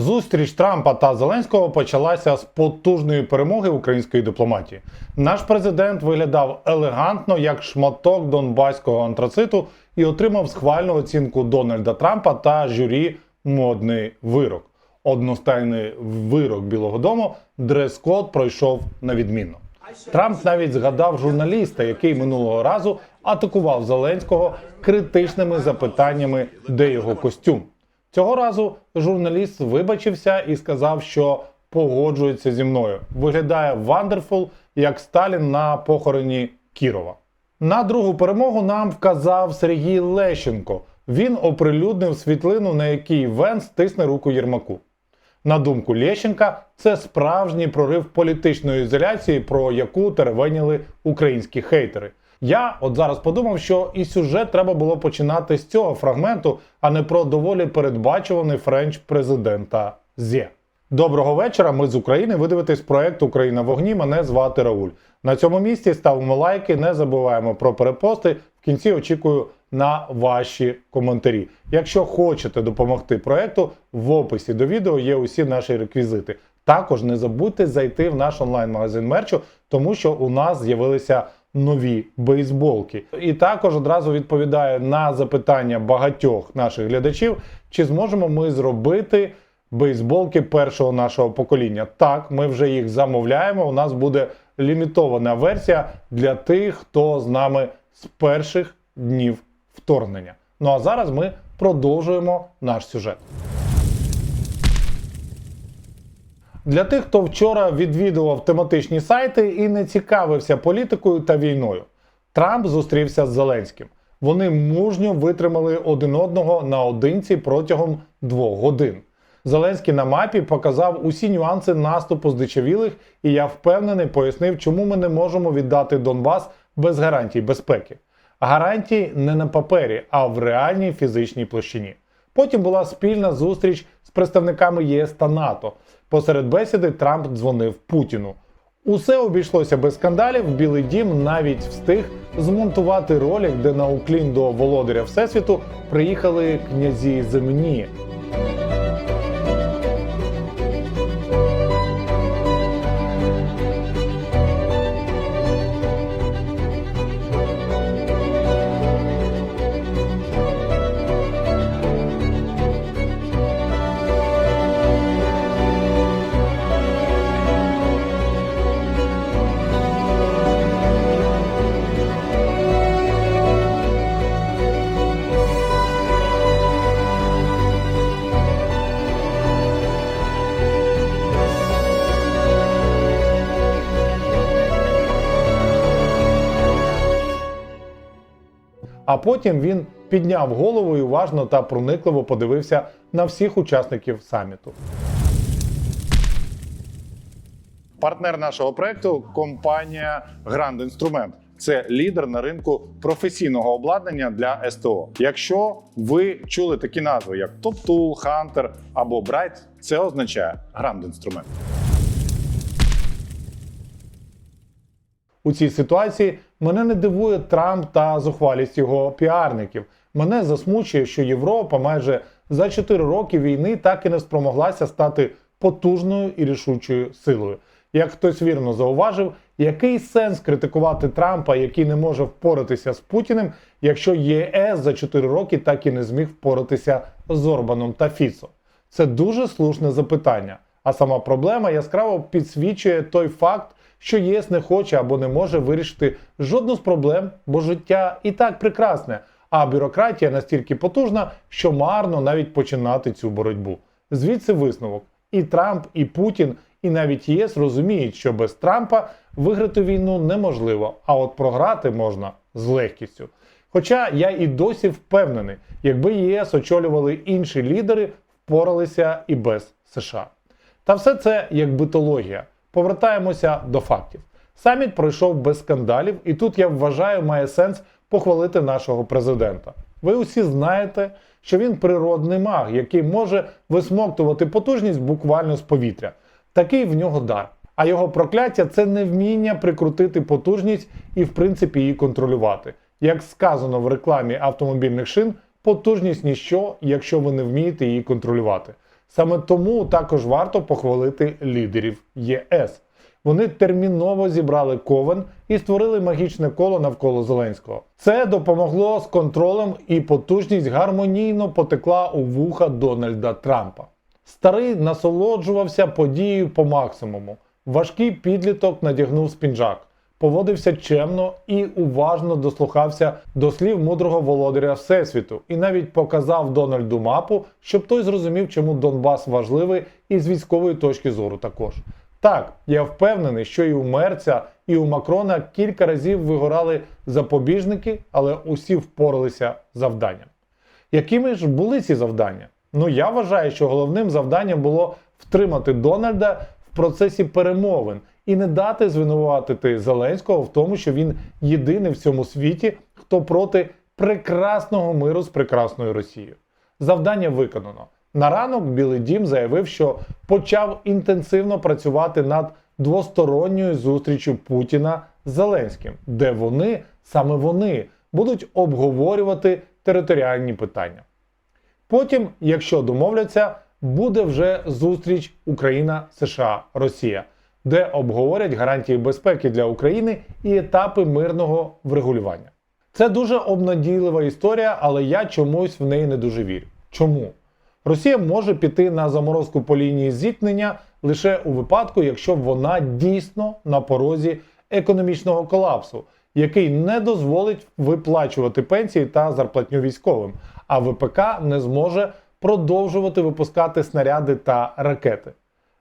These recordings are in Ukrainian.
Зустріч Трампа та Зеленського почалася з потужної перемоги української дипломатії. Наш президент виглядав елегантно як шматок донбаського антрациту і отримав схвальну оцінку Дональда Трампа та журі модний вирок. Одностайний вирок Білого Дому дрес-код пройшов на відмінно. Трамп навіть згадав журналіста, який минулого разу атакував Зеленського критичними запитаннями, де його костюм. Цього разу журналіст вибачився і сказав, що погоджується зі мною. Виглядає вандерфул, як Сталін на похороні Кірова. На другу перемогу нам вказав Сергій Лещенко. Він оприлюднив світлину, на якій Венс тисне руку Єрмаку. На думку Лещенка, це справжній прорив політичної ізоляції, про яку теревеніли українські хейтери. Я от зараз подумав, що і сюжет треба було починати з цього фрагменту, а не про доволі передбачуваний френч президента Зе. Доброго вечора. Ми з України. Ви дивитесь проект Україна в вогні. Мене звати Рауль. На цьому місці ставимо лайки, не забуваємо про перепости. В кінці очікую на ваші коментарі. Якщо хочете допомогти проекту, в описі до відео є усі наші реквізити. Також не забудьте зайти в наш онлайн-магазин мерчу, тому що у нас з'явилися нові бейсболки. І також одразу відповідаю на запитання багатьох наших глядачів, чи зможемо ми зробити бейсболки першого нашого покоління. Так, ми вже їх замовляємо. У нас буде лімітована версія для тих, хто з нами з перших днів вторгнення. Ну а зараз ми продовжуємо наш сюжет. Для тих, хто вчора відвідував тематичні сайти і не цікавився політикою та війною, Трамп зустрівся з Зеленським. Вони мужньо витримали один одного наодинці протягом двох годин. Зеленський на мапі показав усі нюанси наступу здичавілих, і я впевнений пояснив, чому ми не можемо віддати Донбас без гарантій безпеки. Гарантії не на папері, а в реальній фізичній площині. Потім була спільна зустріч з представниками ЄС та НАТО. Посеред бесіди Трамп дзвонив Путіну. Усе обійшлося без скандалів. Білий дім навіть встиг змонтувати ролик, де на уклін до володаря Всесвіту приїхали князі земні. А потім він підняв голову і уважно та проникливо подивився на всіх учасників саміту. Партнер нашого проекту компанія Grand Instrument. Це лідер на ринку професійного обладнання для СТО. Якщо ви чули такі назви, як Top Tool, Hunter або Bright, це означає Grand Instrument. У цій ситуації мене не дивує Трамп та зухвалість його піарників. Мене засмучує, що Європа майже за 4 роки війни так і не спромоглася стати потужною і рішучою силою. Як хтось вірно зауважив, який сенс критикувати Трампа, який не може впоратися з Путіним, якщо ЄС за 4 роки так і не зміг впоратися з Орбаном та Фіцо? Це дуже слушне запитання. А сама проблема яскраво підсвічує той факт, що ЄС не хоче або не може вирішити жодну з проблем, бо життя і так прекрасне, а бюрократія настільки потужна, що марно навіть починати цю боротьбу. Звідси висновок: і Трамп, і Путін, і навіть ЄС розуміють, що без Трампа виграти війну неможливо, а от програти можна з легкістю. Хоча я і досі впевнений, якби ЄС очолювали інші лідери, впоралися і без США. Та все це як битологія. Повертаємося до фактів. Саміт пройшов без скандалів, і тут я вважаю, має сенс похвалити нашого президента. Ви усі знаєте, що він природний маг, який може висмоктувати потужність буквально з повітря. Такий в нього дар. А його прокляття це невміння прикрутити потужність і, в принципі, її контролювати. Як сказано в рекламі автомобільних шин, потужність ніщо, якщо ви не вмієте її контролювати. Саме тому також варто похвалити лідерів ЄС. Вони терміново зібрали ковен і створили магічне коло навколо Зеленського. Це допомогло з контролем, і потужність гармонійно потекла у вуха Дональда Трампа. Старий насолоджувався подією по максимуму. Важкий підліток надягнув спінжак, поводився чемно і уважно дослухався до слів мудрого володаря Всесвіту, і навіть показав Дональду мапу, щоб той зрозумів, чому Донбас важливий і з військової точки зору також. Так, я впевнений, що і у Мерця, і у Макрона кілька разів вигорали запобіжники, але усі впоралися завданням. Якими ж були ці завдання? Ну я вважаю, що головним завданням було втримати Дональда в процесі перемовин і не дати звинуватити Зеленського в тому, що він єдиний в цьому світі, хто проти прекрасного миру з прекрасною Росією. Завдання виконано. На ранок Білий Дім заявив, що почав інтенсивно працювати над двосторонньою зустрічю Путіна з Зеленським, де вони, саме вони, будуть обговорювати територіальні питання. Потім, якщо домовляться, буде вже зустріч Україна, США, Росія, де обговорять гарантії безпеки для України і етапи мирного врегулювання. Це дуже обнадійлива історія, але я чомусь в неї не дуже вірю. Чому? Росія може піти на заморозку по лінії зіткнення лише у випадку, якщо вона дійсно на порозі економічного колапсу, який не дозволить виплачувати пенсії та зарплатню військовим, а ВПК не зможе продовжувати випускати снаряди та ракети.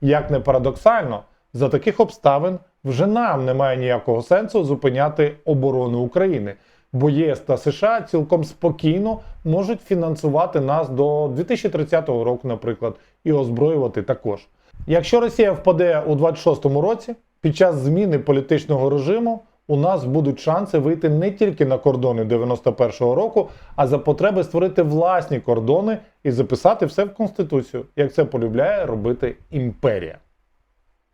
Як не парадоксально, за таких обставин вже нам немає ніякого сенсу зупиняти оборону України, бо єС та США цілком спокійно можуть фінансувати нас до 2030 року, наприклад, і озброювати також. Якщо Росія впаде у 26-му році, під час зміни політичного режиму у нас будуть шанси вийти не тільки на кордони 91-го року, а за потреби створити власні кордони і записати все в Конституцію, як це полюбляє робити імперія.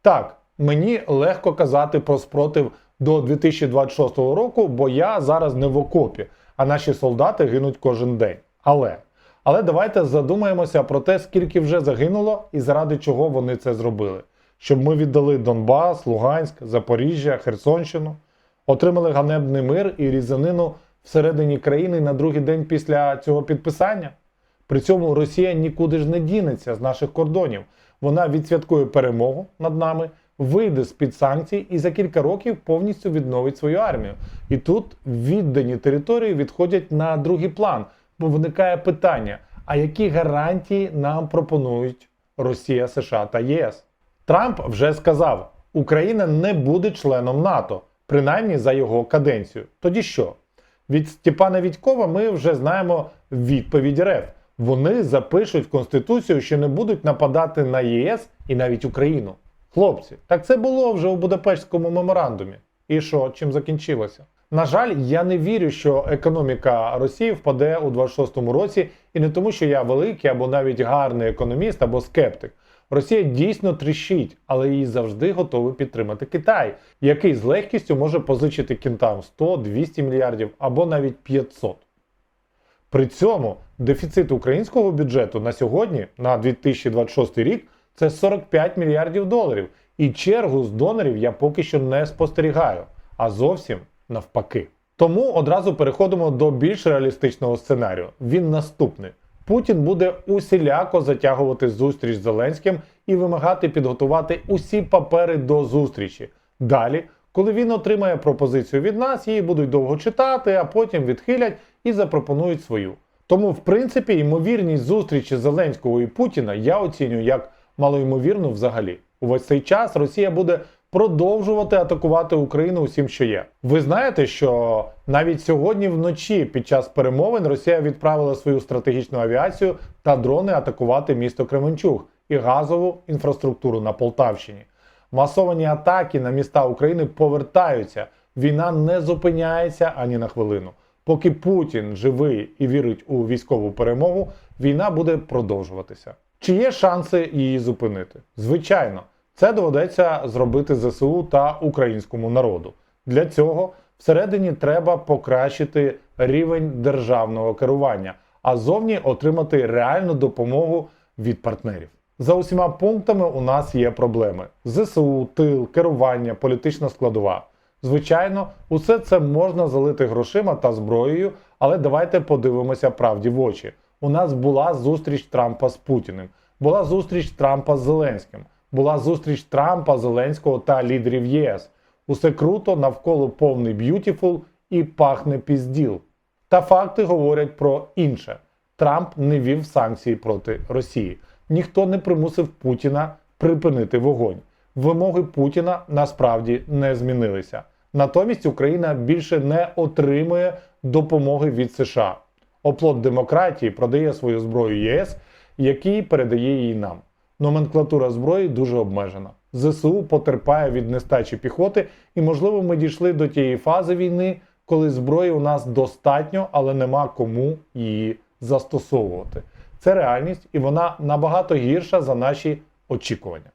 Так, мені легко казати про спротив до 2026 року, бо я зараз не в окопі, а наші солдати гинуть кожен день. Але але давайте задумаємося про те, скільки вже загинуло і заради чого вони це зробили. Щоб ми віддали Донбас, Луганськ, Запоріжжя, Херсонщину, отримали ганебний мир і різанину всередині країни на другий день після цього підписання. При цьому Росія нікуди ж не дінеться з наших кордонів. Вона відсвяткує перемогу над нами, вийде з під санкцій і за кілька років повністю відновить свою армію. І тут віддані території відходять на другий план, бо виникає питання: а які гарантії нам пропонують Росія, США та ЄС? Трамп вже сказав, Україна не буде членом НАТО, принаймні за його каденцію. Тоді що? Від Степана Відькова ми вже знаємо відповідь РФ. Вони запишуть в Конституцію, що не будуть нападати на ЄС і навіть Україну. Хлопці, так це було вже у Будапештському меморандумі. І що, чим закінчилося? На жаль, я не вірю, що економіка Росії впаде у 26-му році, і не тому, що я великий або навіть гарний економіст або скептик. Росія дійсно тріщить, але її завжди готовий підтримати Китай, який з легкістю може позичити кінтам 100-200 мільярдів або навіть 500. При цьому дефіцит українського бюджету на сьогодні, на 2026 рік, це 45 мільярдів доларів. І чергу з донорів я поки що не спостерігаю, а зовсім навпаки. Тому одразу переходимо до більш реалістичного сценарію. Він наступний. Путін буде усіляко затягувати зустріч з Зеленським і вимагати підготувати усі папери до зустрічі. Далі, коли він отримає пропозицію від нас, її будуть довго читати, а потім відхилять і запропонують свою. Тому, в принципі, ймовірність зустрічі Зеленського і Путіна я оцінюю як малоймовірну взагалі. Увесь цей час Росія буде продовжувати атакувати Україну усім, що є. Ви знаєте, що навіть сьогодні вночі під час перемовин Росія відправила свою стратегічну авіацію та дрони атакувати місто Кременчуг і газову інфраструктуру на Полтавщині. Масовані атаки на міста України повертаються. Війна не зупиняється ані на хвилину. Поки Путін живий і вірить у військову перемогу, війна буде продовжуватися. Чи є шанси її зупинити? Звичайно, це доведеться зробити ЗСУ та українському народу. Для цього всередині треба покращити рівень державного керування, а зовні отримати реальну допомогу від партнерів. За усіма пунктами у нас є проблеми: ЗСУ, тил, керування, політична складова. Звичайно, усе це можна залити грошима та зброєю, але давайте подивимося правді в очі. У нас була зустріч Трампа з Путіним, була зустріч Трампа з Зеленським, була зустріч Трампа, Зеленського та лідерів ЄС. Усе круто, навколо повний б'ютіфул і пахне пізділ. Та факти говорять про інше. Трамп не вів санкції проти Росії. Ніхто не примусив Путіна припинити вогонь. Вимоги Путіна насправді не змінилися. Натомість Україна більше не отримує допомоги від США. Оплот демократії продає свою зброю ЄС, який передає її нам. Номенклатура зброї дуже обмежена. ЗСУ потерпає від нестачі піхоти, і, можливо, ми дійшли до тієї фази війни, коли зброї у нас достатньо, але нема кому її застосовувати. Це реальність, і вона набагато гірша за наші очікування.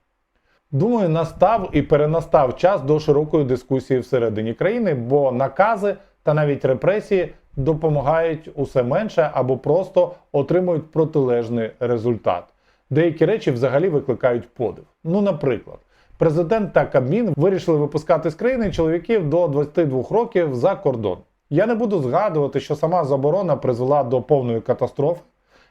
Думаю, настав і перенастав час до широкої дискусії всередині країни, бо накази та навіть репресії допомагають усе менше або просто отримують протилежний результат. Деякі речі взагалі викликають подив. Ну, наприклад, президент та Кабмін вирішили випускати з країни чоловіків до 22 років за кордон. Я не буду згадувати, що сама заборона призвела до повної катастрофи.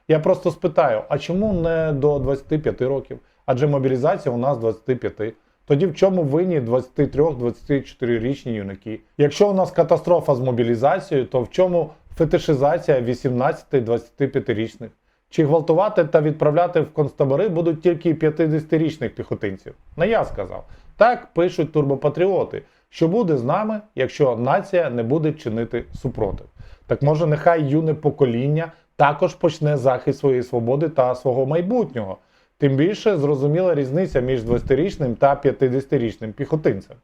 Я просто спитаю: а чому не до 25 років? Адже мобілізація у нас 25. Тоді в чому винні 23-24-річні юнаки? Якщо у нас катастрофа з мобілізацією, то в чому фетишизація 18-25-річних? Чи гвалтувати та відправляти в концтабори будуть тільки 50-річних піхотинців? Не я сказав. Так пишуть турбопатріоти, що буде з нами, якщо нація не буде чинити супротив. Так може, нехай юне покоління також почне захист своєї свободи та свого майбутнього. Тим більше зрозуміла різниця між 20-річним та 50-річним піхотинцем.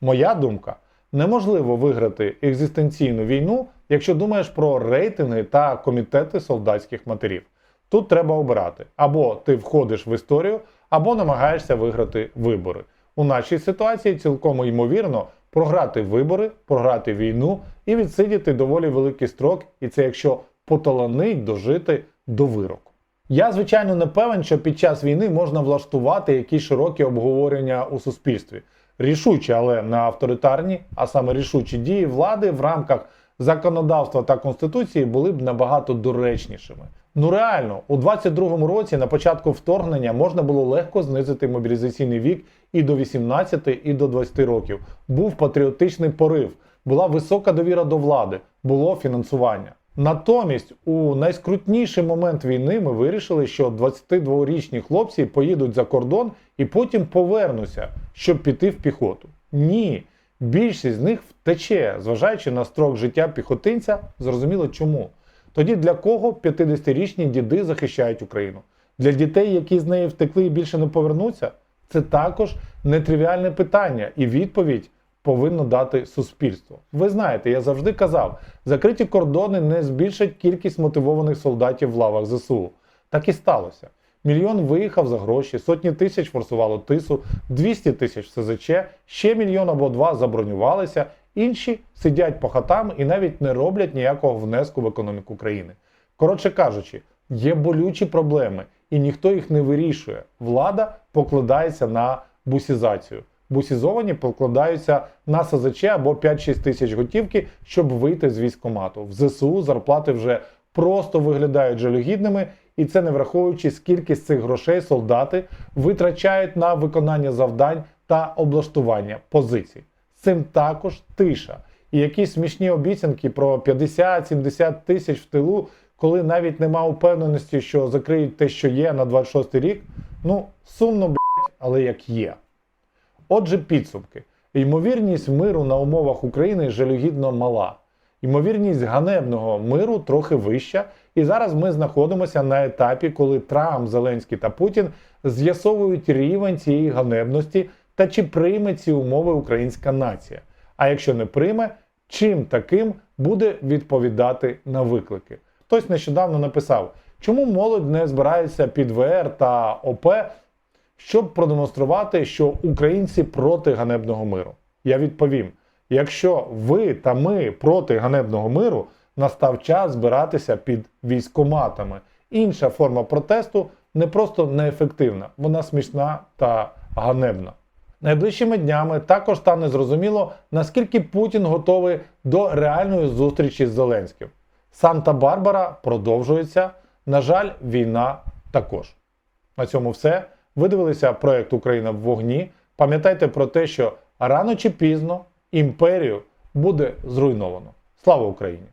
Моя думка: неможливо виграти екзистенційну війну, якщо думаєш про рейтинги та комітети солдатських матерів. Тут треба обирати: або ти входиш в історію, або намагаєшся виграти вибори. У нашій ситуації цілком ймовірно програти вибори, програти війну і відсидіти доволі великий строк, і це якщо поталанить дожити до вироку. Я, звичайно, не певен, що під час війни можна влаштувати якісь широкі обговорення у суспільстві. Рішучі, але не авторитарні, а саме рішучі дії влади в рамках законодавства та конституції були б набагато доречнішими. Ну реально, у 22-му році на початку вторгнення можна було легко знизити мобілізаційний вік і до 18, і до 20 років. Був патріотичний порив, була висока довіра до влади, було фінансування. Натомість, у найскрутніший момент війни ми вирішили, що 22-річні хлопці поїдуть за кордон і потім повернуться, щоб піти в піхоту. Ні, більшість з них втече, зважаючи на строк життя піхотинця, зрозуміло чому. Тоді для кого 50-річні діди захищають Україну? Для дітей, які з неї втекли і більше не повернуться? Це також нетривіальне питання, і відповідь повинно дати суспільство. Ви знаєте, я завжди казав, закриті кордони не збільшать кількість мотивованих солдатів в лавах ЗСУ. Так і сталося. Мільйон виїхав за гроші, сотні тисяч форсувало тису, 200 тисяч СЗЧ, ще мільйон або два забронювалися, інші сидять по хатам і навіть не роблять ніякого внеску в економіку країни. Коротше кажучи, є болючі проблеми, і ніхто їх не вирішує. Влада покладається на бусізацію. Бусізовані покладаються на СЗЧ або 5-6 тисяч готівки, щоб вийти з військкомату. В ЗСУ зарплати вже просто виглядають жалюгідними, і це не враховуючи, скільки з цих грошей солдати витрачають на виконання завдань та облаштування позицій. Цим також тиша. І якісь смішні обіцянки про 50-70 тисяч в тилу, коли навіть нема упевненості, що закриють те, що є на 26 рік. Ну, сумно, блять, але як є. Отже, підсумки. Ймовірність миру на умовах України жалюгідно мала. Ймовірність ганебного миру трохи вища, і зараз ми знаходимося на етапі, коли Трамп, Зеленський та Путін з'ясовують рівень цієї ганебності та чи прийме ці умови українська нація. А якщо не прийме, чим таким буде відповідати на виклики? Хтось нещодавно написав, чому молодь не збирається під ВР та ОП, щоб продемонструвати, що українці проти ганебного миру. Я відповім: якщо ви та ми проти ганебного миру, настав час збиратися під військоматами. Інша форма протесту не просто неефективна, вона смішна та ганебна. Найближчими днями також стане зрозуміло, наскільки Путін готовий до реальної зустрічі з Зеленським. Санта-Барбара продовжується. На жаль, війна також. На цьому все. Ви дивилися проект Україна в вогні. Пам'ятайте про те, що рано чи пізно імперію буде зруйновано. Слава Україні!